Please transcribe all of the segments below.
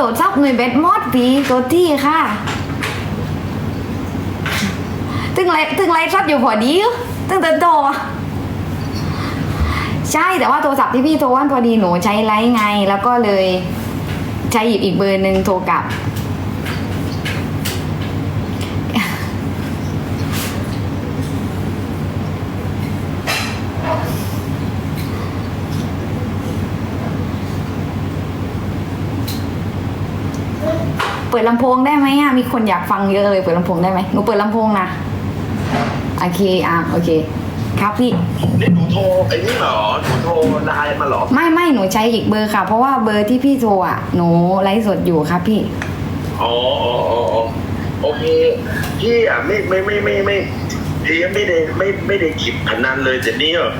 ตัวซับหน่วยเบ็ดมอดปีตัวที่ค่ะ ตึงไรตึงไรซับอยู่พอดีตึงเตินโตอะใช่แต่ว่าโทรศัพท์ที่พี่โทรวันพอดีหนูใช้ไลน์ไง แล้วก็เลยใช้หยิบอีกเบอร์หนึ่งโทรกลับ ดลำโพงได้ไหมอะมีคนอยากฟังเยอะเลยเปิดลำโพงได้ไหมหนูเปิดลำโพงนะโอเคอะโอเค ครับพี่นี่หนูโทรไอ้นี่เหรอหนูโทรไลน์มาเหรอไม่ไม่หนูใช้อีกเบอร์ค่ะ เพราะว่าเบอร์ที่พี่โทรอะหนูไลฟ์สดอยู่ครับพี่อ๋ออ๋ออ๋ออ๋อโอเคพี่อะไม่ไม่ไม่ไม่ไม่พี่ไม่ได้ไม่ไม่ได้คิดพนันเลยเจนนี่เหรอ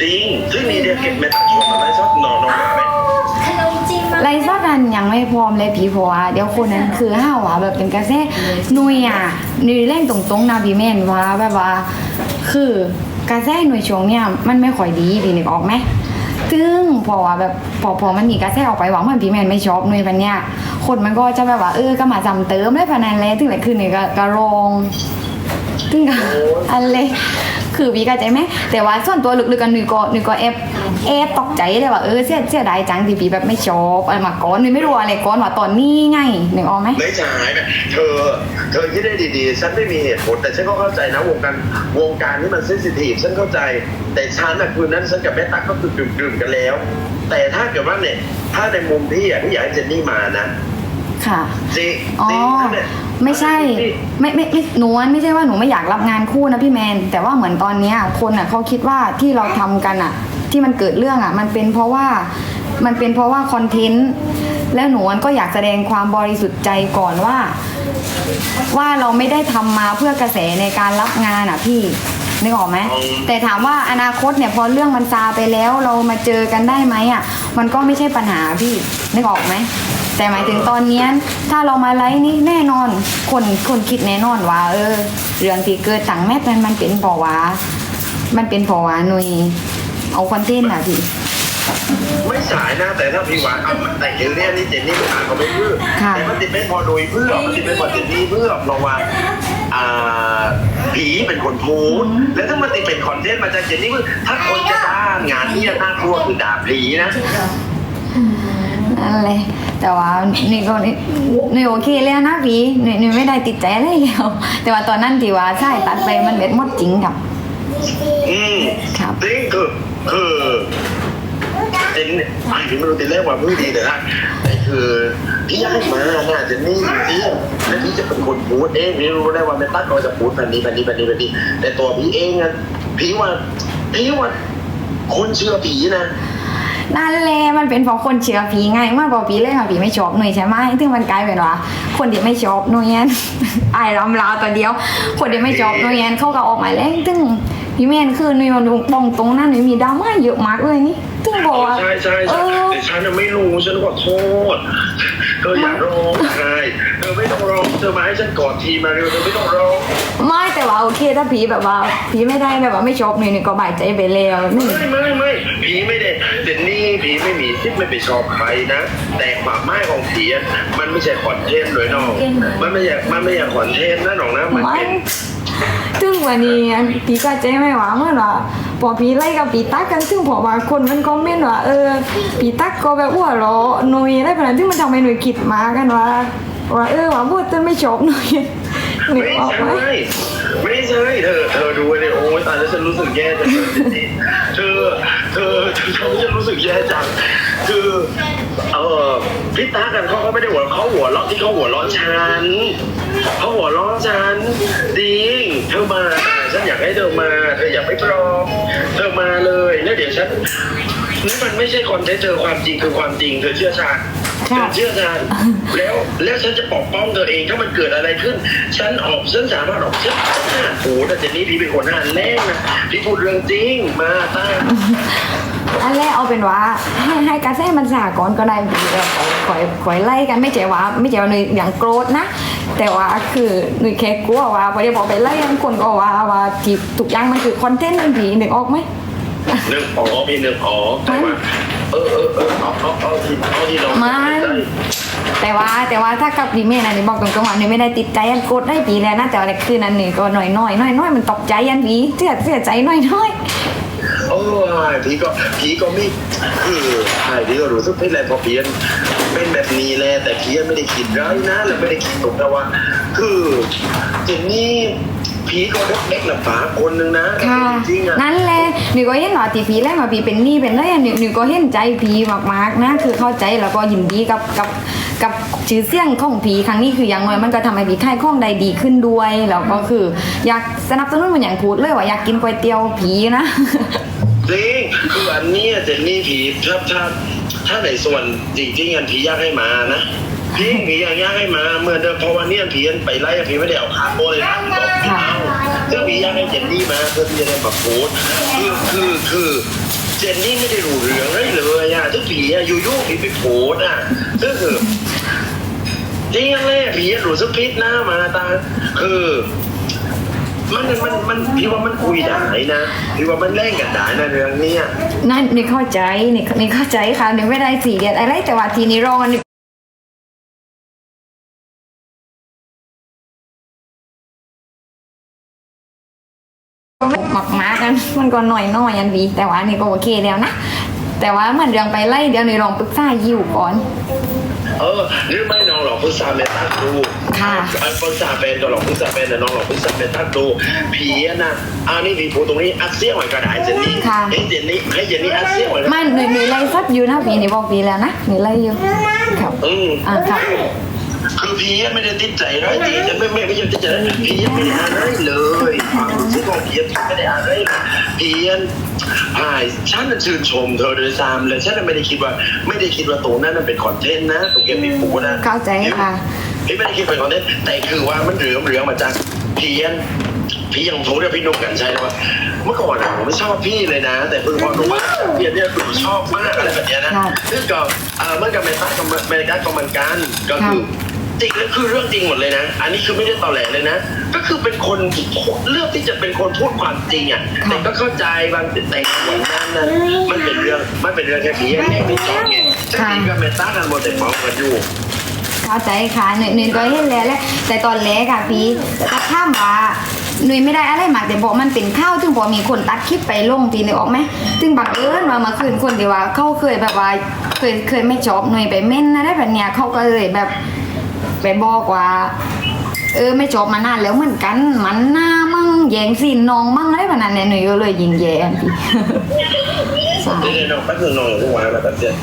จริงซึ่งนี่เดียวเก็บเมตาชวนอะไรสักหนอนอนไหมขนมจีนมา ไลฟ์สดนั้นยังไม่พร้อมเลยพี่เพราะว่าเดี๋ยวคนนั้นคือห้าวะแบบเป็นกระแสหนุยอะหนุยเล่นตรงๆนะพี่แม่นว่าแบบว่า คือกระแสหนุยช่วงเนี้ยมันไม่ค่อยดีพี่นึกออกไหมซึ่งพอว่าแบบพอพอมันมีกระแสออกไปหวังเหมือนพี่แมนไม่ชอบหนุยพันเนี้ยคนมันก็จะแบบว่าเออก็มาจำเติมได้พนันแล้วถึงแต่คืนนี้ก็กระโรงถึงก็อะไร คือพี่เข้าใจไหมแต่ว่าส่วนตัวลึกๆกันหนุยก็หนุยก็แอบแอบตกใจเลยว่าเออเสียเสียดายจังที่พี่แบบไม่ชอบอะไรมาก่อนหนุยไม่รู้อะไรก่อนว่าตอนนี้ไงนึกออกไหมไม่ใช่แบบเธอเธอคิดได้ดีๆ ฉันไม่มีเหตุผลแต่ฉันก็เข้าใจนะวงการวงการนี้มันเซนซิทีฟฉันเข้าใจ แต่ฉันน่ะคืนนั้นฉันกับแม่ตั๊กก็คือดื่มๆกันแล้ว แต่ถ้าเกิดว่าเนี่ยถ้าในมุมพี่อะพี่อยากให้เจนนี่มานะค่ะจริงอ๋อจริงถ้าเนี่ย ไม่ใช่ไม่ไม่ไม่หนูไม่ใช่ว่าหนูไม่อยากรับงานคู่นะพี่แมน แต่ว่าเหมือนตอนเนี้ยคนอะเขาคิดว่าที่เราทำกันอะ ที่มันเกิดเรื่องอะ มันเป็นเพราะว่ามันเป็นเพราะว่าคอนเทนต์แล้วหนูก็อยากแสดงความบริสุทธิ์ใจก่อนว่า ว่าเราไม่ได้ทำมาเพื่อกระแสในการรับงานอะพี่นึกออกไหมอืมแต่ถามว่าอนาคตเนี่ยพอเรื่องมันซาไปแล้วเรามาเจอกันได้ไหมอะ มันก็ไม่ใช่ปัญหาพี่นึกออกไหม แต่หมายถึงตอนเนี้ยถ้าเรามาไลฟ์นี่แน่นอน คนคนคิดแน่นอนว่า เออ เรื่องที่เกิดต่างแม่มันมันเป็นเพราะว่า มันเป็นเพราะว่าหนุยเอาคอนเทนต์อะพี่ไม่สายนะ แต่ถ้าพี่หวานเอาแต่เรื่องนี้เจนนี่ไม่อ่านเขาไม่เพื่อค่ะแต่มันติดไม่พอโดยเพื่อมันติดไม่พอเจนนี่เพื่อเพราะว่าอ่าผีเป็นคนพูดแล้วถ้ามันติดเป็นคอนเทนต์มาจากเจนนี่เพื่อถ้าคนจะบ้างานนี้น่ากลัวคือด่าผีนะนั่นแหละ แต่ว่านี่ก็นี่นี่โอเคแล้วนะพี่นี่นี่ไม่ได้ติดใจอะไรแล้ว แต่ว่าตอนนั้นที่ว่าใช่ตัดไปมันเบ็ดหมดจริงครับ อืมครับจริงคือคือจริงเนี่ยไอ้ที่ไม่รู้ติดเรื่องว่ามือดีแต่นะแต่คือพี่อยากให้มาน่าเจนนี่จริงๆแล้วพี่จะเป็นคนพูดเองพี่รู้ได้ว่าไม่ตั้งเราจะพูดแบบนี้แบบนี้แบบนี้แบบนี้แต่ตัวพี่เองอะพี่ว่าพี่ว่าคนเชื่อผีนะ นั่นแหละมันเป็นเพราะคนเชื่อผีไงเมื่อบอกผีเลยค่ะผีไม่ชอบหน่วยใช่ไหมถึงมันกลายเป็นว่าคนที่ไม่ชอบหน่วยนั้นไอ้รำลาวตัวเดียว คนที่ไม่ชอบหน่วยนั้นเขาก็ออกหมายแรงถึงพี่แมนคือหน่วยมันปองตรงนั้นหน่วยมีดราม่าเยอะมากเลยนี่ถึงบอกว่าใช่ใช่เอใช่อแต่ฉันน่ะไม่รู้ฉันขอโทษ เธออย่าร้องไห้เธอไม่ต้องร้องเธอมาให้ฉันกอดทีมาเร็วเธอไม่ต้องร้องไม่แต่ว่าโอเคถ้าผีแบบว่าผีไม่ได้แบบว่าไม่ชอบหน่วยนี่ก็บายใจไปแล้วนี่ ไม่ไม่ไม่ผีไม่ได้เจนนี่ผีไม่มีสิทธิ์ไม่ไปชอบใครนะ แต่ความหมายของผีอะมันไม่ใช่คอนเทนต์เลยน้องมันไม่ใช่มันไม่ใช่คอนเทนต์นะน้องนะมันไม่เป็น ถึงวันนี้ผีก็ใจไม่หวาเมื่อว่าพอผีไล่กับผีตักกันซึ่งพอว่าคนมันคอมเมนต์ว่าเออผีตักก็แบบอ้วนหรอหนุ่ยไรแบบนั้นซึ่มันทำให้หนุ่ยคิดมากันว่าว่าเออว่าพูดจนไม่ชอบหนุ่ยนึกไม่ออกไหมใช่ไม่ใช่เธอเธอดูเลยโอ้ยตายแล้วฉันรู้สึกแย่จังเธอเธอเธอทำให้ฉันรู้สึกแย่จังคือ พี่ตากันเขาเขาไม่ได้หัวเขาหัวเราะที่เขาหัวเราะฉันเขาหัวเราะฉันจริงเธอมาฉันอยากให้เธอมาเธออย่าไม่ปลอมเธอมาเลยแล้วเดี๋ยวฉันนี่มันไม่ใช่คอนเทนต์เธอความจริงคือความจริงเธอเชื่อฉันเธอเชื่อฉันแล้วแล้วฉันจะปกป้องเธอเองถ้ามันเกิดอะไรขึ้น ฉันออกฉันสามารถออกฉันห้าโอ้แต่เจนนี่พี่เป็นคนห้าแรกนะพี่พูดเรื่องจริงมาตั้ อันแรกเอาเป็นว่าให้ให้กระแสมันสาก่อนก็ได้ผีแบบคอยคอยไล่กันไม่ใช่ว่าไม่ใช่ว่าหนุ่ยอย่างโกรธนะ แต่ว่าคือหนุ่ยแค่กลัวว่าพอได้บอกไปไล่กันคนก็ว่าว่าที่ทุกอย่างมันคือคอนเทนต์เป็นผีนึกออกไหมนึกออกพี่นึกออกแต่ว่าเออเออเออเอาเอาเอาที่เอาที่เรามันแต่ว่าแต่ว่าถ้ากับดีเมนอันนี้บอกตรงๆว่าอันนี้ไม่ได้ติดใจอันกดได้ปีแล้วนะแต่ว่าคืนนั้นนี่ก็หน่อยหน่อยหน่อยหน่อยมันตกใจอันผีเสียเสียใจหน่อยหน่อยโอ้ย พี่ก็พี่ก็ไม่คือใช่พี่ก็รู้สึกไม่แรงพอเพียนเป็นแบบนี้แหละแต่เพียนไม่ได้คิดร้ายนะแล้วไม่ได้คิดตรงนะว่า คือเจนนี่พี่ก็เล็กๆลำบากคนหนึ่งนะค่ะจริงๆอะนั่นแหละหนูก็เห็นว่าตีผีแรกมาผีเป็นหนี้เป็นอะไรอะหนูหนูก็เห็นใจผีมากๆนะคือเข้าใจแล้วก็ยินดีกับกับกับชื่อเสียงของผีครั้งนี้คืออย่างน้อยมันก็ทำให้ผีค่ายข้องใดดีขึ้นด้วยแล้วก็คือ อยากสนับสนุนเหมันอย่างพูดเลยว่าอยากกินก๋วยเตี๋ยวผีนะ จริงคืออันเนี้ยเจนนี่ผีถ้าถ้าถ้าในส่วนจริงๆอันผีอยากให้มานะพี่ผีอยากอยากให้มาเมื่อเดิมเพราะวันนี้อันผีอันไปไล่อันผีไม่ได้เอาคาโบเลยนะบอกพี่เอาซึ่งผีอยากให้เจนนี่มาเพื่อที่จะได้มาโพสต์คือคือคือเจนนี่ไม่ได้รู้เรื่องเลยเลยอะซึ่งผีอะอยู่ๆผีไปโพสต์อะซึ่งคือจริงๆเลยผีรู้สึกพิษหน้ามาตาคือ มันมันมันพี่ว่ามันคุยได้นะพี่ว่ามันเล่นกันได้นะเรื่องเนี้ยนั่นนี่เข้าใจนี่นี่เข้าใจค่ะนี่ไม่ได้สีเดียดอะไรแต่ว่าทีนี้รองอันนี้หมักมากันมันก็หน่อยน้อยอันวีแต่ว่านนี่ก็โอเคแล้วนะแต่ว่าเหมือนเรื่องไปไล่เดี๋ยวนี่ลองปรึกษายิวก่อน เออหรือไม่น้องหลอกพุทธาเมตักดูค่ะอันพุทธาเป็นก็หลอกพุทธาเป็นแต่น้องหลอกพุทธาเมตักดูผีอะนะอันนี้ผีพูดตรงนี้อัดเสียงไว้ก็ได้เจนนี่ค่ะให้เจนนี่ให้เจนนี่อัดเสียงไว้ก็ไม่หนูหนูไล่ซัดอยู่นะพี่นี่บอกพี่แล้วนะหนูไล่อยู่ครับอืมอ่าครับคือพียไม่ได้ติดใจร้ายดีจะไม่ไม่ไม่ใช่ติดใจร้ายพียไม่ได้อ่านอะไรเลยความรู้สึกของพียไม่ได้อ่านอะไรเลยพียอ่าฉันน่ะชื่นชมเธอโดยซ้ำเลยฉันน่ะไม่ได้คิดว่าไม่ได้คิดว่าตรงนั้นน่ะเป็นคอนเทนต์นะตรงเกมมีปูนะเข้าใจค่ะพี่ไม่ได้คิดเป็นคอนเทนต์แต่คือว่ามันเหลืองเหลืองมาจากเพียนพี่ยังโทรเรียกพี่นุ่มกันใช่ไหมว่าเมื่อก่อนอะผมไม่ชอบพี่เลยนะ แต่เพิ่งพอรู้ว่าพี่เนี่ยคือชอบมากอะไรแบบเนี้ยนะครับซึ่งก็เออเมื่อกับเมตากับเมริกาก็เหมือนกันก็คือ จริงแล้วคือเรื่องจริงหมดเลยนะ อันนี้คือไม่ได้ตอแหลเลยนะ ก็คือเป็นคนเลือกที่จะเป็นคนพูดความจริงอะค่ะแต่ก็เข้าใจบางแต่วันนั้นนะมันเป็นเรื่องมันเป็นเรื่องแค่เพียงแค่ไม่ชอบไงจริงๆก็เมตากันหมดแต่เมากันอยู่เข้าใจค่ะหนุ่ยหนุ่ยก็เห็นแล้วแหละแต่ตอนแรกอะพี่แต่ถ้ามว่าหนุ่ยไม่ได้อะไรมากแต่บอกมันเป็นข้าวซึ่งพอมีคนตัดคลิปไปลงพี่นึกออกไหมซึ่งบังเอิญว่าเมื่อคืนคนที่ว่าเขาเคยแบบว่าเคยเคยไม่ชอบหนุ่ยไปเม่นอะไรแบบเนี้ยเขาก็เลยแบบ ไปบอกว่า เออไม่จบมานานแล้วเหมือนกัน มันหน้ามั่งแยงสินน้องมั่งอะไรแบบนั้นเนี่ยหนุ่ยก็เลยยิงแย่พี่ใช่เดี๋ยวๆน้องแป๊บนึงน้องอย่าเพิ่งวางนะแป๊บเดียว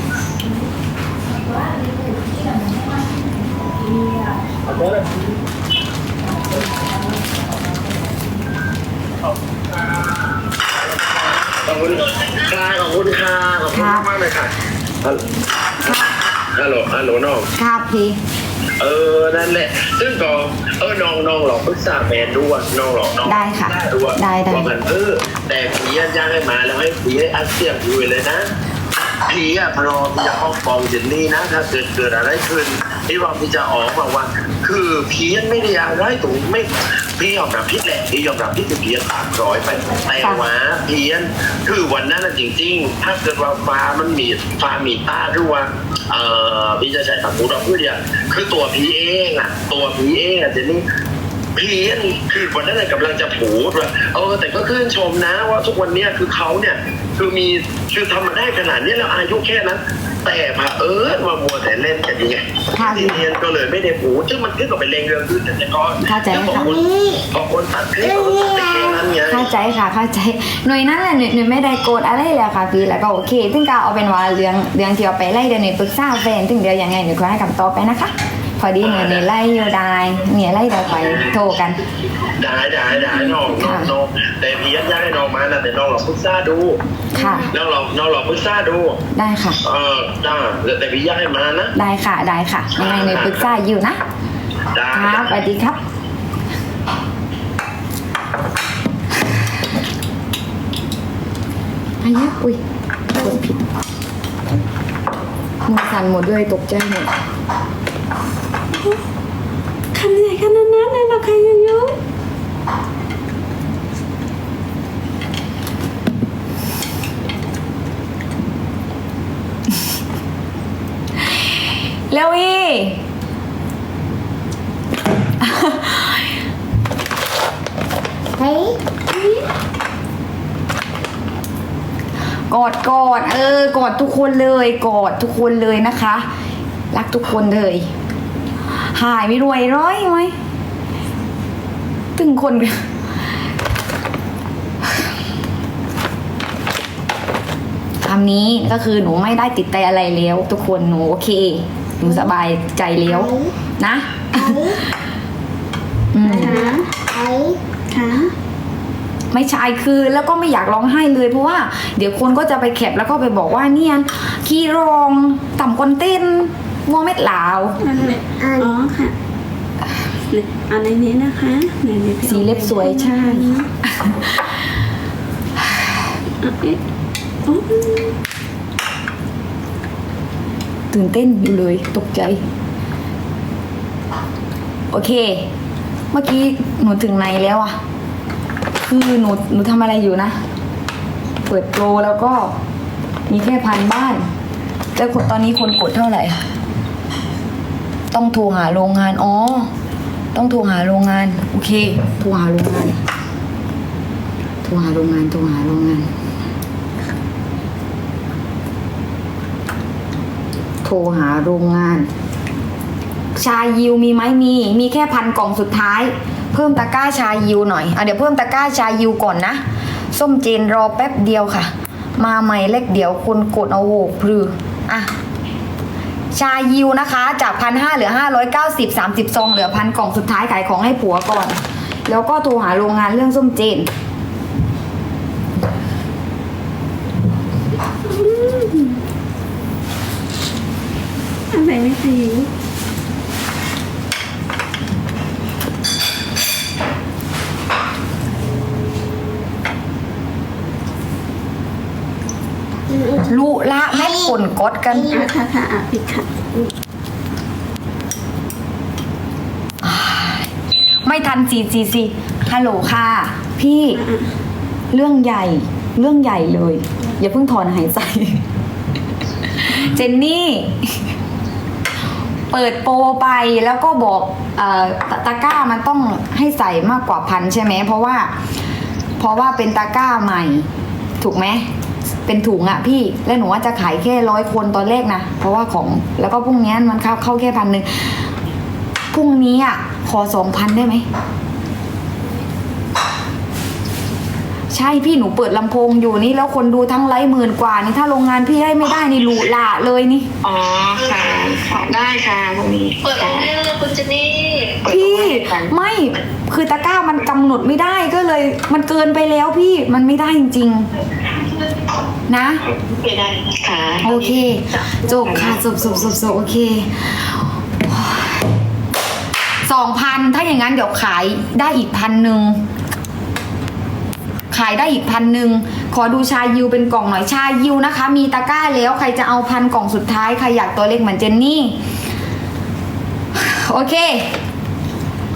ขอบคุณค่ะขอบคุณค่ะขอบคุณมากๆเลยค่ะฮัลโหลฮัลโหลน้องครับพี่ เออ นั่นแหละ ซึ่งก็เออน้องน้องหลอกปรึกษาแฟนด้วยน้องหลอกน้องได้ค่ะด้วยได้ได้ ว่ามันเออ แต่ผีอะย่างให้มาแล้วให้ผีให้อัดเสียงอยู่เลยนะผีอะพร้อมที่จะป้องปองเจนนี่นะถ้าเกิดเกิดอะไรขึ้นพี่รอมที่จะออกมาว่า คือผีไม่ได้อะไรตรงไม่พี่ยอมรับพิษแหละพี่ยอมรับพิษคือผีตามร้อยไปแต่ว่าผีคือวันนั้นน่ะจริงๆ ถ้าเกิดว่าฟ้ามันมีฟ้ามีตาหรือว่า เอ่อพี่จะใช้คำพูดเราพูดเนี่ยคือตัวพีเองอะ ตัวพีเองอะเจนนี่ พีนี่คือวันนั้นนะกำลังจะพูดว่าเออแต่ก็ชื่นชมนะ ว่าทุกวันเนี้ยคือเขาเนี่ยคือมีคือทำมาได้ขนาดนี้แล้วอายุแค่นั้น แต่เผอิญว่ามัวแต่เล่นกันยังไงค่ะทีเรียนก็เลยไม่ได้พูดซึ่งมันขึ้นกับเป็นเลงเรื่องขึ้นแต่ก็เข้าใจแล้วพอค่ะคนพอคนตัดคลิปก็ตัดแต่แค่นั้นไงเข้าใจค่ะเข้าใจหน่วยนั้นแหละหน่วยหน่วยไม่ได้โกรธอะไรเลยค่ะพี่แล้วก็โอเคซึ่งก็เอาเป็นว่าเรื่องเรื่องที่เอาไปไล่เดี๋ยวหน่วยปรึกษาแฟนถึงเดี๋ยวยังไงหน่วยก็ให้คำตอบไปนะคะพ อดีหน่วยหน่วยไล่อยู่ได้เนี่ยไล่เราไปโทรกัน ได้ได้ได้น้องน้องน้องแต่พี่ยัดยัดให้น้องมานะแต่น้องลองพึกษาดูค่ะ น้องลองน้องลองพึกษาดู ได้ค่ะ เออได้แต่พี่ยัดให้มานะ ได้ค่ะ ได้ค่ะยังไงหน่วยปรึกษาอยู่นะ ได้ครับสวัสดีครับอันนี้อุ้ยกดผิดมือสั่นหมดด้วยตกใจหมด ขนาดไหนขนาดนั้นเลยเหรอคะยูยูเร็วอีเฮ้ยกอดกอดเออกอดทุกคนเลยกอดทุกคนเลยนะคะ รักทุกคนเลย หายไม่รวยร้อยไหมตึงคน คำนี้ก็คือหนูไม่ได้ติดใจอะไรแล้ว ทุกคนหนูโอเค หนูสบายใจแล้วนะอืมขาขาไม่ใช่คือแล้วก็ไม่อยากร้องไห้เลยเพราะว่า เดี๋ยวคนก็จะไปแคปแล้วก็ไปบอกว่าเนี่ยขี้รองต่ำคนเต้น มัวเม็ดหลาวอะไรอ๋อค่ะเอาในนี้นะคะในนี้พี่สีเล็บสวยใช่เอาเอ๊ะโอ้ตื่นเต้นอยู่เลยตกใจ โอเค เมื่อกี้หนูถึงไหนแล้วอะคือหนูหนูทำอะไรอยู่นะ เปิดโปรแล้วก็มีแค่พันบ้านแล้วตอนนี้คนกดเท่าไหร่ ต้องโทรหาโรงงาน อ๋อ ต้องโทรหาโรงงาน โอเค โทรหาโรงงาน โทรหาโรงงาน โทรหาโรงงาน โทรหาโรงงาน ชายิวมีไหมมี มีแค่พันกล่องสุดท้าย เพิ่มตะกร้าชายิวหน่อยอะเดี๋ยวเพิ่มตะกร้าชายิวก่อนนะ ส้มเจนรอแป๊บเดียวค่ะ มาใหม่เล็กเดี๋ยวคนกดเอาโหกพรืออะ ชายิวนะคะ จากพันห้าเหลือห้าร้อยเก้าสิบสามสิบซองเหลือพันกล่องสุดท้ายขายของให้ผัวก่อน แล้วก็โทรหาโรงงานเรื่องส้มเจนอะไรไม่ดีคยอยู่ ลุ ละแม่กลกดกันอะค่ะค่ะอะปิดค่ะไม่ทันซีซีซีฮัลโหลค่ะ พี่อะเรื่องใหญ่เรื่องใหญ่เลย อย่าเพิ่งถอนหายใจ เจนนี่ เปิดโปรไปแล้วก็บอกเอ่อตะตะกร้ามันต้องให้ใส่มากกว่าพันใช่ไหมเพราะว่า เพราะว่าเป็นตะกร้าใหม่ ถูกไหม เป็นถุงอะพี่ แล้วหนูว่าจะขายแค่ร้อยคนตอนแรกนะ เพราะว่าของแล้วก็พรุ่งนี้มันเข้าเข้าแค่พันหนึ่งพรุ่งนี้อะขอสองพันได้ไหมใช่พี่หนูเปิดลำโพงอยู่นี่แล้วคนดูทั้งไลฟ์หมื่นกว่านี่ถ้าโรงงานพี่ให้ไม่ได้นี่หลุหละเลยนี่อ๋อค่ะค่ะได้ค่ะตรงนี้เปิดออเดอร์คุณเจนนี่พี่ไม่คือตะกร้ามันกำหนดไม่ได้ก็เลย มันเกินไปแล้วพี่มันไม่ได้จริงๆ นะไม่ได้ค่ะโอเค จบค่ะ จบจบจบจบโอเคสองพันถ้าอย่างนั้นเดี๋ยวขายได้อีกพันหนึ่งขายได้อีกพันหนึ่งขอดูชายิวเป็นกล่องหน่อยชายิวนะคะ มีตะกร้าแล้วใครจะเอาพันกล่องสุดท้ายใครอยากตัวเล็กเหมือนเจนนี่ โอเค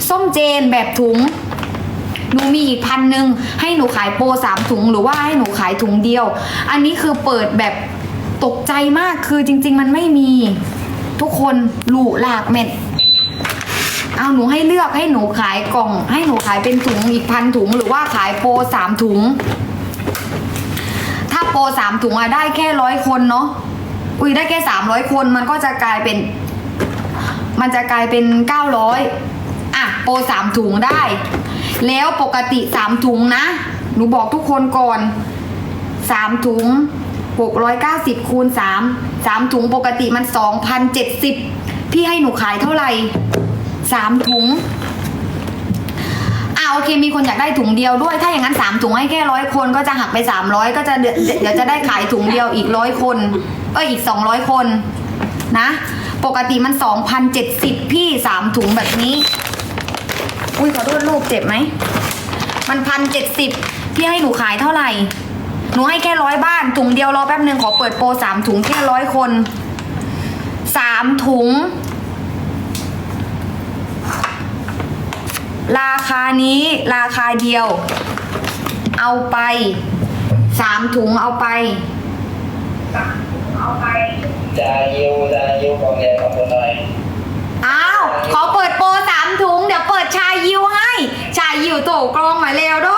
ส้มเจนแบบถุง หนูมีอีกพันหนึ่งให้หนูขายโปรสามถุง หรือว่าให้หนูขายถุงเดียว อันนี้คือเปิดแบบตกใจมากคือจริง ๆ มันไม่มีทุกคนหลูหลากเม็ดเอาหนูให้เลือกให้หนูขายกล่อง ให้หนูขายเป็นถุงอีกพันถุง หรือว่าขายโปรสามถุง ถ้าโปรสามถุงอะได้แค่ร้อยคนเนาะอุ้ยได้แค่สามร้อยคนมันก็จะกลายเป็น มันจะกลายเป็นเก้าร้อยอะโปรสามถุงได้ แล้วปกติสามถุงนะ หนูบอกทุกคนก่อนสามถุงหกร้อยเก้าสิบคูณสามสามถุงปกติมันสองพันเจ็ดสิบพี่ให้หนูขายเท่าไหร่สามถุงอ่าโอเค มีคนอยากได้ถุงเดียวด้วย ถ้าอย่างนั้นสามถุงให้แค่ร้อยคนก็จะหักไปสามร้อยก็จะเดี๋ยวเดี๋ยวจะได้ขายถุงเดียวอีกร้อยคน เอออีกสองร้อยคนนะ ปกติมันสองพันเจ็ดสิบพี่สามถุงแบบนี้ อุ้ยขอโทษลูกเจ็บไหม มันพันเจ็ดสิบพี่ให้หนูขายเท่าไหร่ หนูให้แค่ร้อยบ้านถุงเดียวรอแป๊บหนึ่งขอเปิดโปรสามถุงแค่ร้อยคนสามถุง ราคานี้ราคาเดียว เอาไปสามถุงเอาไปจะยิวจะยิวของแดงของคนหน่อยอ้าวขอเปิดโปรสามถุง เดี๋ยวเปิดชายิวให้ ชายิวโตกรองมาเร็วดู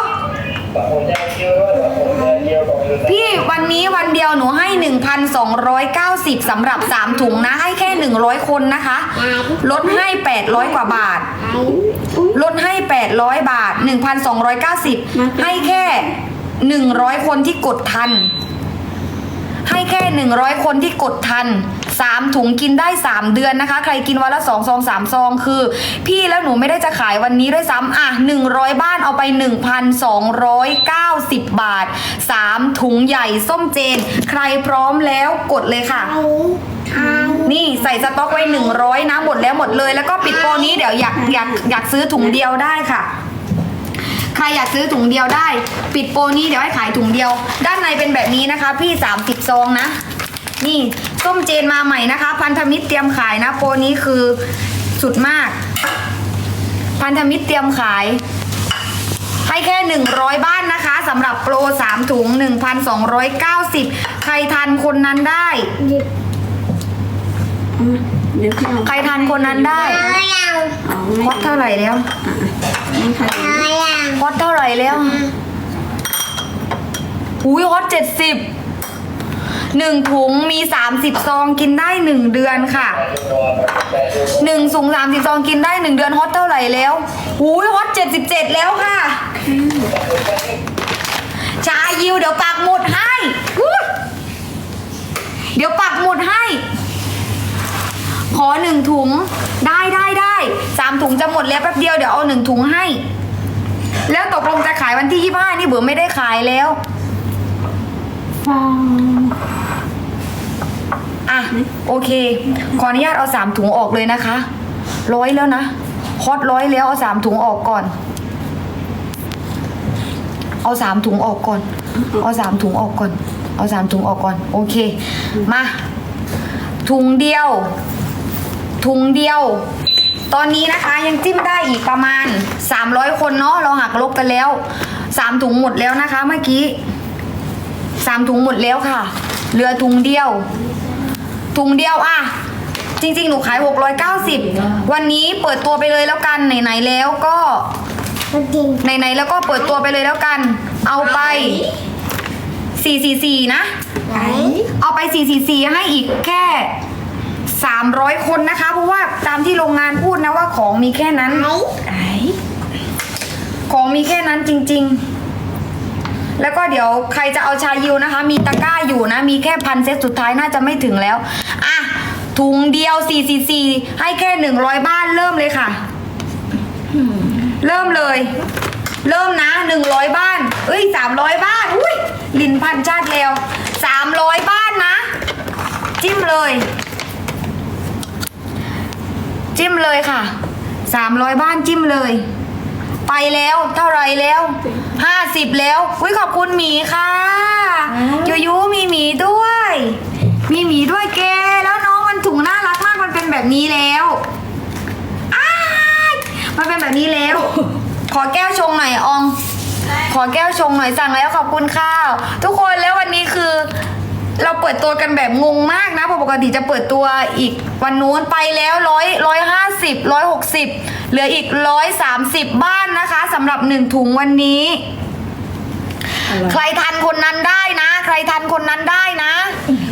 บางคนจะยิวด้วยบางคนจะยิวของคนพี่วันนี้วันเดียวหนูให้ 1,290สำหรับ 3 ถุงนะ ให้แค่ 100 คนนะคะ ลดให้ 800 กว่าบาท ลดให้ 800 บาท 1,290 ให้แค่ 100 คนที่กดทัน ให้แค่ 100 คนที่กดทัน 3 ถุงกินได้ 3 เดือนนะคะ ใครกินวันละ2ซอง3ซองคือ พี่แล้วหนูไม่ได้จะขายวันนี้ด้วยซ้ำอะ 100 บ้านเอาไป 1,290 บาท 3 ถุงใหญ่ส้มเจน ใครพร้อมแล้วกดเลยค่ะนี่ใส่สต็อกไว้ 100 นะหมดแล้วหมดเลย แล้วก็ปิดโปรนี้เดี๋ยวอยากอยากอยากซื้อถุงเดียวได้ค่ะใครอยากซื้อถุงเดียวได้ ปิดโปรนี้เดี๋ยวให้ขายถุงเดียว ด้านในเป็นแบบนี้นะคะ พี่ 30 ซองนะ นี่ส้มเจนมาใหม่นะคะ พันธมิตรเตรียมขายนะ โปรนี้คือสุดมาก พันธมิตรเตรียมขาย ให้แค่ 100 บ้านนะคะสำหรับโปร 3 ถุง 1,290 ใครทันคนนั้นได้ เดี๋ยวพี่เอาใครทันคนนั้นได้เอาฮอตเท่าไหร่แล้วนี่ค่ะฮอตเท่าไหร่แล้วอุ้ยฮอตเจ็ดสิบ หนึ่งถุงมีสามสิบซองกินได้หนึ่งเดือนค่ะหนึ่งถุงสามสิบซองกินได้หนึ่งเดือนฮอตเท่าไหร่แล้วอุ้ยฮอตเจ็ดสิบเจ็ดแล้วค่ะ ชายิวเดี๋ยวปักหมุดให้ เดี๋ยวปักหมุดให้ ขอหนึ่งถุงได้ได้ได้สามถุงจะหมดแล้วแป๊บเดียวเดี๋ยวเอาหนึ่งถุงให้ แล้วตกลงจะขายวันที่ยี่ห้านี่เบื่อไม่ได้ขายแล้ว อะ โอเค ขออนุญาตเอาสามถุงออกเลยนะคะ ร้อยแล้วนะฮอตร้อยแล้วเอาสามถุงออกก่อน เอาสามถุงออกก่อน เอาสามถุงออกก่อน เอาสามถุงออกก่อน โอเค มา ถุงเดียว ถุงเดียว ตอนนี้นะคะยังจิ้มได้อีกประมาณ 300 คนเนาะ เราหักลบกันแล้ว 3 ถุงหมดแล้วนะคะเมื่อกี้ 3 ถุงหมดแล้วค่ะ เหลือถุงเดียว ถุงเดียวอะ จริง ๆ หนูขาย 690 วันนี้เปิดตัวไปเลยแล้วกัน ไหน ๆ แล้วก็ไหน ๆ แล้วก็เปิดตัวไปเลยแล้วกัน เอาไป 444 นะเอาไป 444 ให้อีกแค่ 300 คนนะคะ เพราะว่าตามที่โรงงานพูดนะว่าของมีแค่นั้น ไหนของมีแค่นั้นจริง ๆ แล้วก็เดี๋ยวใครจะเอาชายิวนะคะ มีตะกร้าอยู่นะ มีแค่พันเซตสุดท้ายน่าจะไม่ถึงแล้ว อะ ถุงเดียว444ให้แค่100บ้านเริ่มเลยค่ะ เริ่มเลย เริ่มนะ 100 บ้าน เอ้ย 300 บ้าน อุ้ยลินพันชาติแล้ว 300 บ้านนะ จิ้มเลย จิ้มเลยค่ะ 300 บ้านจิ้มเลย ไปแล้วเท่าไหรแล้ว50แล้วอุ้ยขอบคุณหมีค่ะยูยูมีหมีด้วย มีหมีด้วยเกแล้วน้องมันถุงน่ารักมากมันเป็นแบบนี้แล้วอ้ายมันเป็นแบบนี้แล้ว ขอแก้วชงหน่อยออง ขอแก้วชงหน่อยสั่งแล้วขอบคุณข้าว ทุกคนแล้ววันนี้คือ เราเปิดตัวกันแบบงงมากนะเพราะปกติจะเปิดตัวอีกวันนู้นไปแล้วร้อยร้อยห้าสิบร้อยหกสิบเหลืออีกร้อยสามสิบบ้านนะคะสำหรับหนึ่งถุงวันนี้ ใครทันคนนั้นได้นะ ใครทันคนนั้นได้นะ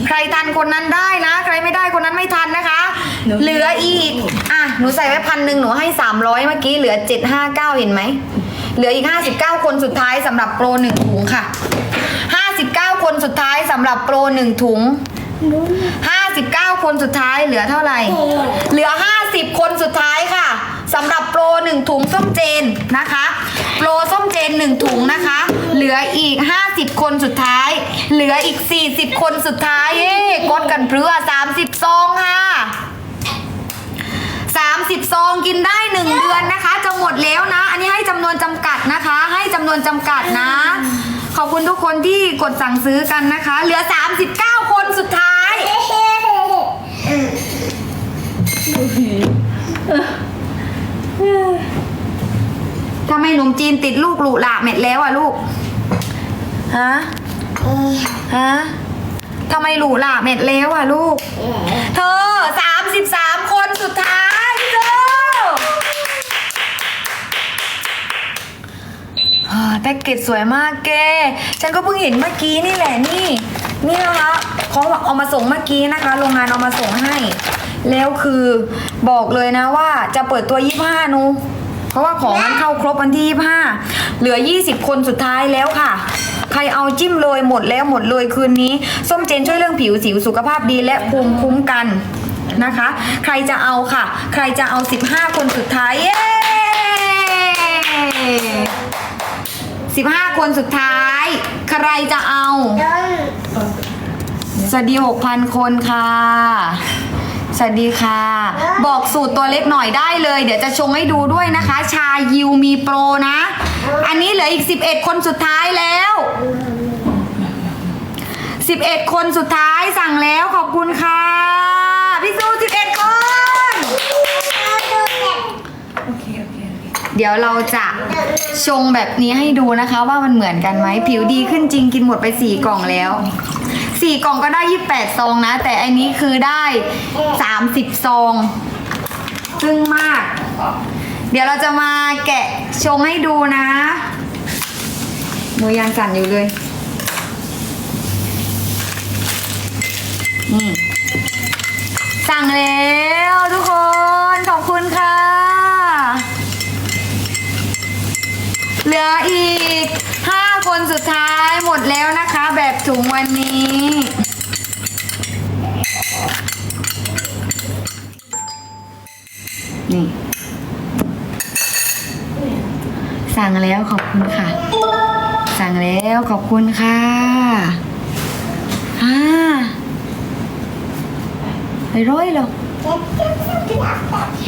ใครทันคนนั้นได้นะ ใครไม่ได้คนนั้นไม่ทันนะคะ เหลืออีกอะหนูใส่ไว้พันหนึ่งหนูให้สามร้อยเมื่อกี้เหลือเจ็ดห้าเก้าเห็นไหมเหลืออีกห้าสิบเก้าคนสุดท้ายสำหรับโปรหนึ่งถุงค่ะ ห้าสิบเก้าคนสุดท้ายสำหรับโปรหนึ่งถุง 59 คนสุดท้ายเหลือเท่าไหร่ เหลือ 50 คนสุดท้ายค่ะสำหรับโปร1ถุงส้มเจนนะคะ โปรส้มเจน1ถุงนะคะ เหลืออีก 50 คนสุดท้าย เหลืออีก 40 คนสุดท้ายเย้กดกันเพื่อ30ซองค่ะ30 ซองกินได้ 1 เดือนนะคะ จะหมดแล้วนะ อันนี้ให้จำนวนจำกัดนะคะ ให้จำนวนจำกัดนะ ขอบคุณทุกคนที่กดสั่งซื้อกันนะคะ เหลือ 39 คนสุดท้าย ทำไมหนุ่มจีนติดลูกหลุหละเม็ดแล้วอะลูก ฮะ ฮะ ทำไมหลูล่ะเม็ดแล้วอะลูก เธอสามสิบสามคนสุดท้ายเจ้าอ่า แพ็กเกจสวยมากแกฉันก็เพิ่งเห็นเมื่อกี้นี่แหละนี่ นี่นะคะของเอามาส่งเมื่อกี้นะคะ โรงงานเอามาส่งให้ แล้วคือบอกเลยนะว่าจะเปิดตัว 25 นู เพราะว่าของมันเข้าครบวันที่ 25 เหลือ 20 คนสุดท้ายแล้วค่ะ ใครเอาจิ้มเลยหมดแล้วหมดเลยคืนนี้ ส้มเจนช่วยเรื่องผิวสิวสุขภาพดีและภูมิคุ้มกันนะคะ ใครจะเอาค่ะ ใครจะเอา 15 คนสุดท้าย เย้ 15 คนสุดท้าย ใครจะเอา สวัสดี 6,000 คนค่ะ สวัสดีค่ะ บอกสูตรตัวเล็กหน่อยได้เลย เดี๋ยวจะชงให้ดูด้วยนะคะ ชายิวมีโปรนะ อันนี้เหลืออีก 11 คนสุดท้ายแล้ว 11 คนสุดท้ายสั่งแล้วขอบคุณค่ะ พี่ซู11 คน เดี๋ยวเราจะชงแบบนี้ให้ดูนะคะ ว่ามันเหมือนกันไหมผิวดีขึ้นจริงกินหมดไป4กล่องแล้วสี่กล่องก็ได้28ซองนะ แต่อันนี้คือได้30ซองซึ่งมาก เดี๋ยวเราจะมาแกะชงให้ดูนะมือยังสั่นอยู่เลยนี่สั่งแล้วทุกคน ขอบคุณค่ะ เหลืออีก 5 คนสุดท้ายหมดแล้วนะคะ แบบถุงวันนี้ นี่ สั่งแล้วขอบคุณค่ะ สั่งแล้วขอบคุณค่ะอ่าไอ้ร้อยเหรอ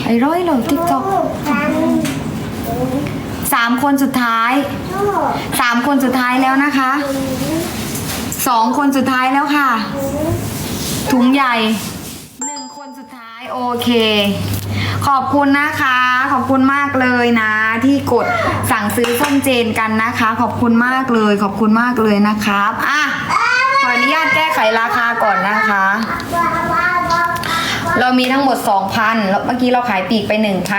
ไอ้ร้อยเหรอติ๊กต็อก สามคนสุดท้ายสามคนสุดท้ายแล้วนะคะสองคนสุดท้ายแล้วค่ะ ถุงใหญ่หนึ่งคนสุดท้ายโอเค ขอบคุณนะคะ ขอบคุณมากเลยนะ ที่กดสั่งซื้อส้มเจนกันนะคะ ขอบคุณมากเลย ขอบคุณมากเลยนะครับอะขออนุญาตแก้ไขราคาก่อนนะคะ เรามีทั้งหมด 2,000แล้วเมื่อกี้เราขายปีกไป1,000